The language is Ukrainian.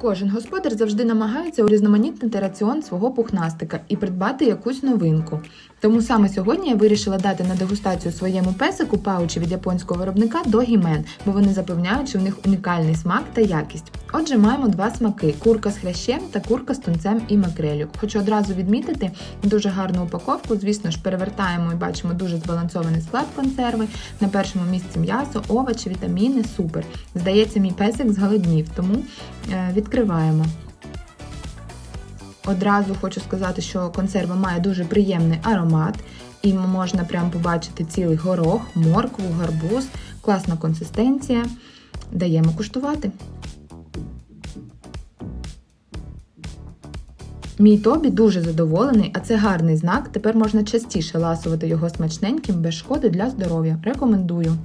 Кожен господар завжди намагається урізноманітнити раціон свого пухнастика і придбати якусь новинку. Тому саме сьогодні я вирішила дати на дегустацію своєму песику паучі від японського виробника Doggyman, бо вони запевняють, що в них унікальний смак та якість. Отже, маємо два смаки: курка з хрящем та курка з тунцем і макрелю. Хочу одразу відмітити дуже гарну упаковку. Звісно ж, перевертаємо і бачимо дуже збалансований склад консерви. На першому місці м'ясо, овочі, вітаміни, супер. Здається, мій песик зголоднів, тому е, відкриваємо. Одразу хочу сказати, що консерва має дуже приємний аромат, і можна прям побачити цілий горох, моркву, гарбуз, класна консистенція. Даємо куштувати. Мій Тобі дуже задоволений, а це гарний знак. Тепер можна частіше ласувати його смачненьким без шкоди для здоров'я. Рекомендую.